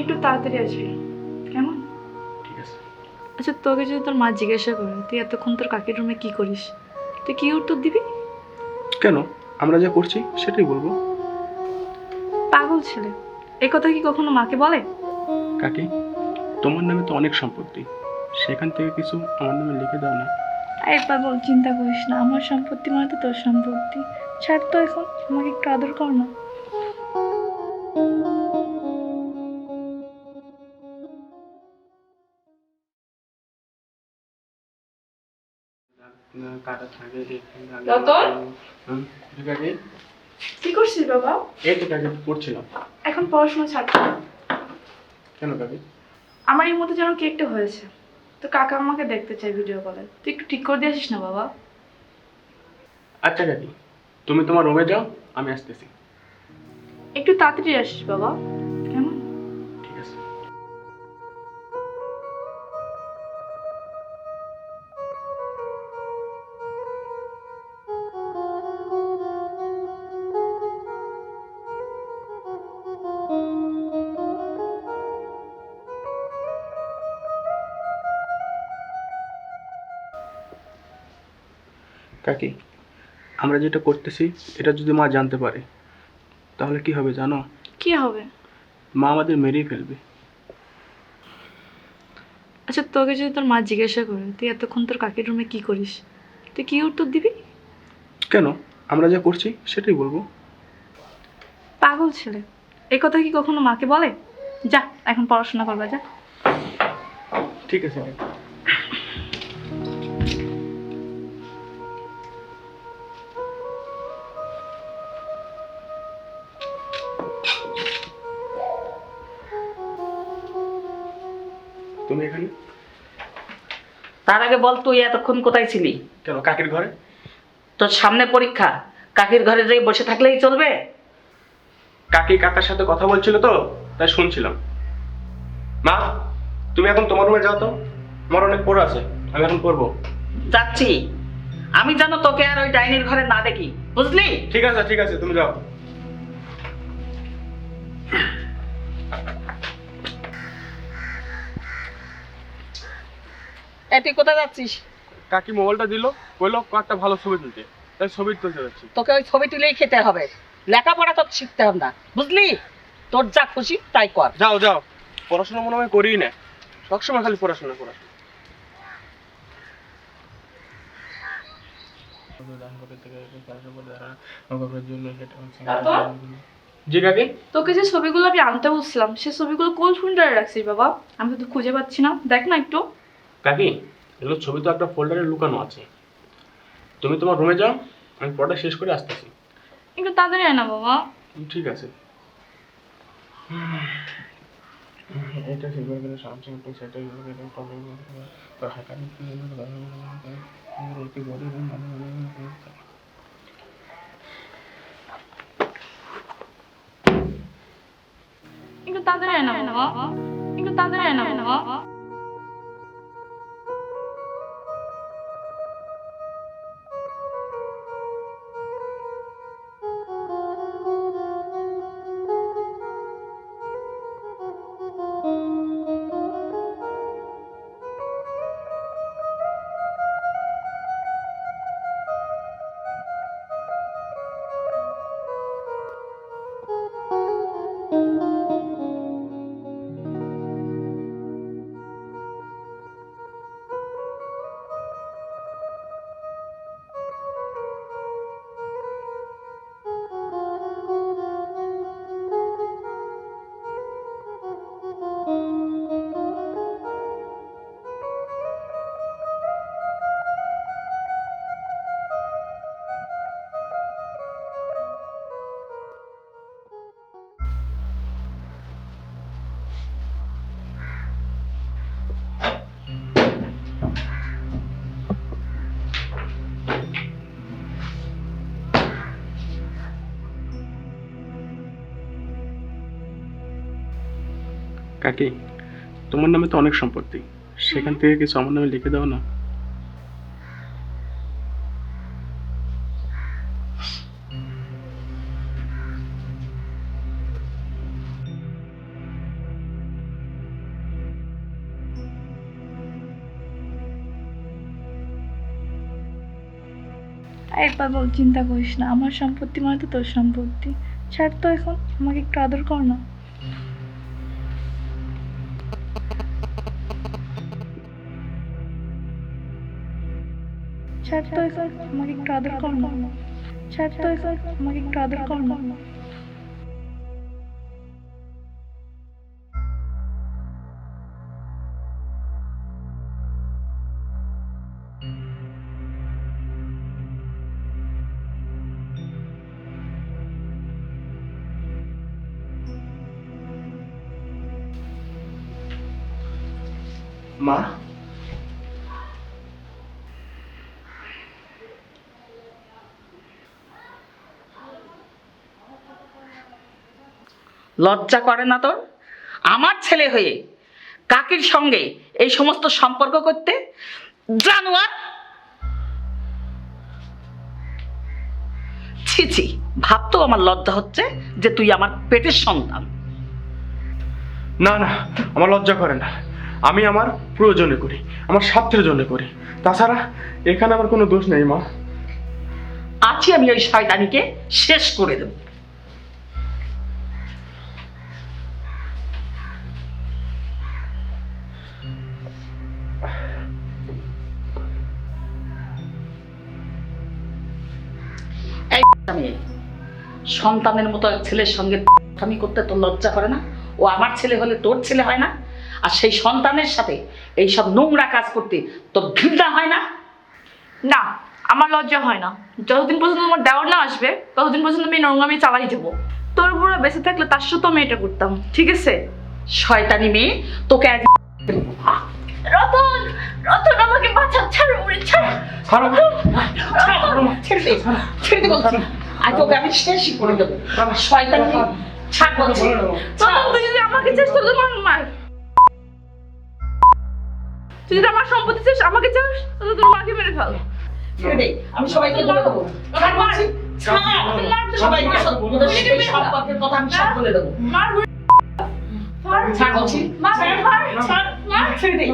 একটু তাড়াতাড়ি আসবি কেমন? ঠিক আছে। আচ্ছা তোকে যদি তোর মা জিজ্ঞাসা করে তুই এতক্ষণ তোর কাকির রুমে কি করিস? তুই কি উত্তর দিবি? কেন? আমরা যা করছি সেটাই বলব। পাগল ছেলে। এই কথা কি কখনো মাকে বলে? কাকি তোমার নামে তো অনেক সম্পত্তি। সেখান থেকে কিছু আমার নামে লিখে দাও না। আরে পাগল চিন্তা করিস না। আমার সম্পত্তি মানে তো তোর সম্পত্তি। ছাড় তো এখন আমাকে একটু আদর কর না কাটা থাকে রতন? কাকি কি করছিস বাবা? এই তো কাকি পড়ছিলাম এখন পড়াশোনা ছাড়। কেন কাকি আমার এই মধ্যে যেন কি একটা হয়েছে। তো কাকা আমাকে দেখতে চাই ভিডিও কলে তুই একটু ঠিক করে দিয়ে আসিস না বাবা? আচ্ছা কাকি তুমি তোমার রুমে যাও আমি আসতেছি। একটু তাড়াতাড়ি আসিস বাবা। কাকি আমরা যেটা করতেছি এটা যদি মা জানতে পারে তাহলে কি হবে জানো? কি হবে? মা আমাদের মেরেই ফেলবে। আচ্ছা তোকে যদি তোর মা জিজ্ঞাসা করে তুই এতক্ষণ তোর কাকির রুমে কি করিস? তুই কি উত্তর দিবি? কেন? আমরা যা করছি সেটাই বলব। পাগল ছেলে। এই কথা কি কখনো মাকে বলে? যা এখন পড়াশোনা করবা যা। ঠিক আছে তুমি এখানে। তার আগে বল তুই এতক্ষণ কোথায় ছিলি? কেন কাকির ঘরে? তোর সামনে পরীক্ষা। কাকির ঘরে যাই বসে থাকলেই চলবে? কাকি কাকার সাথে কথা বলছিল তো তাই শুনছিলাম। মা তুমি এখন তোমার রুমে যাও তো। আমার অনেক পড়া আছে আমি এখন পড়ব। যাচ্ছি। আমি জানো তোকে আর ওই ডাইনির ঘরে না দেখি বুঝলি? ঠিক আছে ঠিক আছে তুমি যাও। তুই কোথায় যাচ্ছিস? কাকি মোবাইলটা দিল বলল কয়েকটা ভালো ছবি তুলতে। তাই ছবি তুলতে যাচ্ছি। তোকে ওই ছবি তুলেই খেতে হবে। লেখাপড়া তোর শিখতে হবে না বুঝলি? তোর যা খুশি তাই কর। যাও যাও। পড়াশোনা মনে হয় করিই না। সবসময় খালি পড়াশোনা করা। জি কাকি? তোকে যে ছবিগুলো আমি আনতে বলছিলাম সে ছবিগুলো কোন ফোল্ডারে রাখছিস বাবা? আমি তো খুঁজে পাচ্ছি না। দেখ না একটু। কাকি এগুলো ছবি তো একটা ফোল্ডারে লুকানো আছে। তুমি তোমার রুমে যাও আমি পড়াটা শেষ করে আসতেছি। একটু তাড়াতাড়ি আয় না বাবা। ঠিক আছে। এটা সিলভার কালার স্যামসাং টু সেটা একটু তাড়াতাড়ি আয় না বাবা। একটু তাড়াতাড়ি আয় না বাবা। কাকি তোমার নামে তো অনেক সম্পত্তি। সেখান থেকে কিছু আমার নামে লিখে দাও না। চিন্তা করিস না। আমার সম্পত্তি মানে তো তোর সম্পত্তি। ছাড় তো এখন আমাকে একটু আদর কর না। ছাড় তো আমাকে একটু আদর কর ছাড় তো আমাকে একটু আদর কর মা? লজ্জা করে না তোর? আমার ছেলে হয়ে কাকির সঙ্গে এই সমস্ত সম্পর্ক করতে জানোয়ার ছি ছি ভাবতেও আমার লজ্জা হচ্ছে যে তুই আমার পেটের সন্তান। না না আমার লজ্জা করে না। আমি আমার প্রয়োজনে করি আমার স্বার্থের জন্য করি। তাছাড়া এখানে আমার কোনো দোষ নেই মা। আছি আমি ওই শয়তানিকে শেষ করে দেব। সন্তানের মতো এক ছেলের সঙ্গে আমি করতে তোর লজ্জা করে না? ও আমার ছেলে হলে তোর ছেলে হয় না? আর সেই সন্তানের সাথে এই সব নোংরা কাজ করতে তোর ঘৃণা হয় না? না আমার লজ্জা হয় না। যতদিন পর্যন্ত আমার দেওয়ার না আসবে ততদিন পর্যন্ত আমি নোংরামি চালাই যাব তোর বুড়া বেঁচে থাকলে তার সাথেও আমি এটা করতাম ঠিক আছে? শয়তানি মেয়ে তোকে রতন! রতন আমাকে বাঁচা ছাড় উড়ে ছাড় ছাড়ো ছেড়ে দে ছেড়ে দে বলছি আজ তোকে আমি শেষই করে দেবো শয়তানি ছাড় বলছি রতন তুই যদি আমাকে চাস তাহলে মার তুই যদি আমার সম্পত্তি চাস আমাকে চাস তাহলে তোর মাকে মেরে ফেল ছেড়ে দে আমি সবাইকে বলে দেবো ছাড় বলছি ছাড় সবাইকে সব কথা আমি সব বলে দেবো মার ছাড় বলছি মার ছাড় মার ছেড়ে দে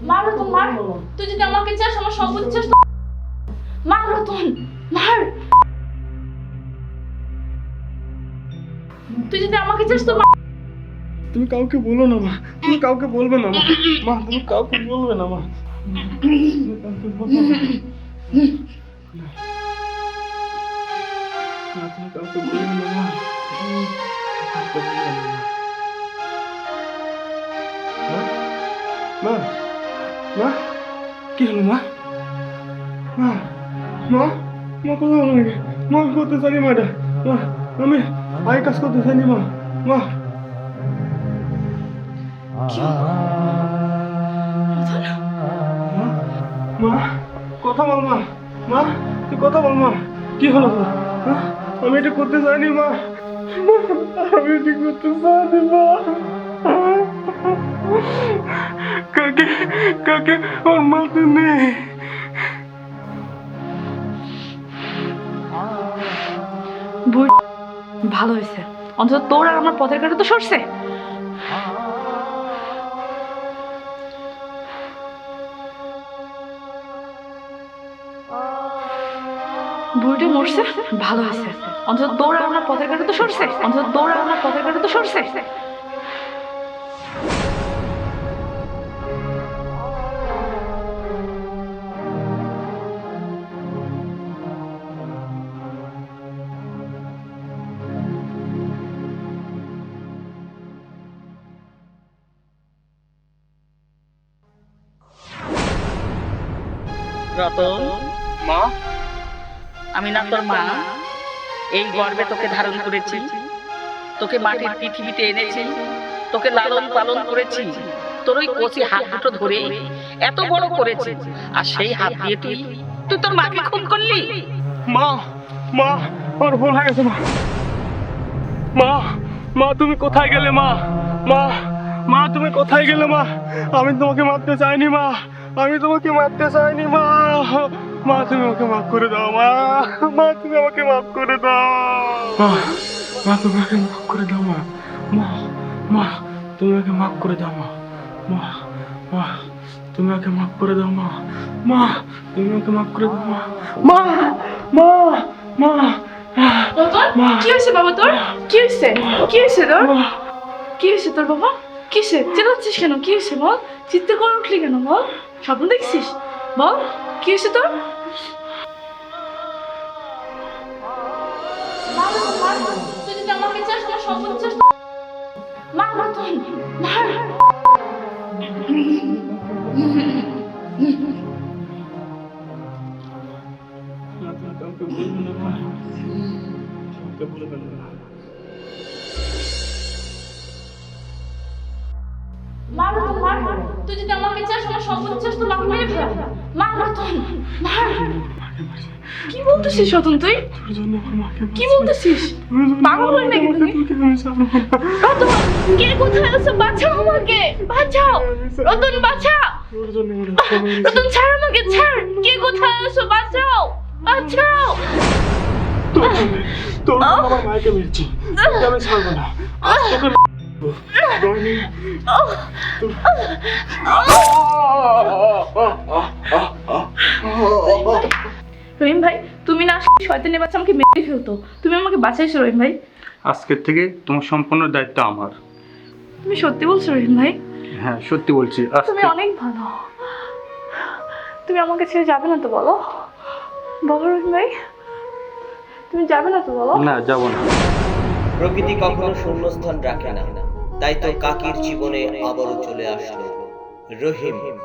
মার রতন মার। তুই যদি আমাকে চাস আমার সম্পত্তি চাস মার রতন মার। তুই যদি আমাকে চাস তো। তুমি কাউকে বলো না মা। তুমি কাউকে বলবে না মা। মা। তুমি কাউকে বলবে না মা। তুমি কাউকে বলবে না। মা, মা মা। কি হলো মা? মা মা মা কথা বলো নাকি মা করতে চাইনি মা এটা মা আমি আই কাজ করতে চাইনি মা। মা। মা কথা বল মা। মা তুই কথা বল মা। কি হলো তোর? আমি এটা করতে চাইনি মা। মা, আমি এটা করতে চাইনি মা। কাকে কাকে ওর মা নেই ভালো। হয়েছে। অন্তত তোর আর আমার পথের কাটা তো সরছে। বুড়িটা মরছে? ভালো হয়েছে। অন্তত তোর আর আমার পথের কাটা তো সরছে। অন্তত তোর আর আমার পথের কাটা তো সরছে। রতন মা। আমি না তোর মা। এই গর্বে তোকে ধারণ করেছি। তোকে মাটির পৃথিবীতে এনেছি। তোকে লালন পালন করেছি। তোর ওই কচি হাত দুটো ধরে এত বড় করেছি। আর সেই হাত দিয়ে তুই তুই তোর মাকে খুন করলি? মা মা আমার ভুল হয়ে গেছে মা। মা মা তুমি কোথায় গেলে মা? মা মা তুমি কোথায় গেলে মা? আমি তোমাকে মারতে চাইনি মা। আমি তোমাকে মারতে চাইনি মা। মা তুমি আমাকে মাফ করে দাও মা। মা তুমি আমাকে মাফ করে দাও। মা মা তুমি আমাকে মাফ করে দাও মা। মা মা তুমি আমাকে মাফ করে দাও মা। মা মা তুমি ওকে মাফ করে দাও মা। মা তুমি ওকে মাফ করে দাও মা। মা মা মা মা। কি হয়েছে বাবা তোর? কি হয়েছে? কি হয়েছে তোর? কি হয়েছে তোর বাবা? কি হয়েছে চেলাচ্ছিস কেন? কি হয়েছে বল? চিত্তে করে উঠলি কেন বল? স্বপ্ন দেখছিস? বল কি হয়েছে তোর? মা, মা, মেরে। কি বলতেছিস রতন তুই? কি বলতেছিস? পাগল হয়ে নাকি তুমি? রতন কে কোথায় আছো? বাঁচাও আমাকে বাঁচাও। রতন বাঁচা। রতন ছাড় আমাকে ছাড়। কে কোথায় আছো? বাঁচাও। বাঁচাও। তোর আমার মাকে মেরেছি। আমি ছাড়বো না। আজ তোকে রনি, শয়তানের বাচ্চা আমাকে মেরে ফেলতো। তুমি আমাকে বাঁচাইছো রহিম ভাই। আজকের থেকে তোমার সম্পূর্ণ দায়িত্ব আমার। তুমি সত্যি বলছো রহিম ভাই? হ্যাঁ সত্যি বলছি। আজ তুমি থেকে- অনেক ভালো। তুমি আমাকে ছেড়ে যাবে না তো বলো? বলো রহিম ভাই। তুমি যাবে না তো বলো? না যাব না। প্রকৃতি কখনো শূন্যস্থান রাখে না। তাই তো কাকির জীবনে আবারও চলে আসলো রহিম।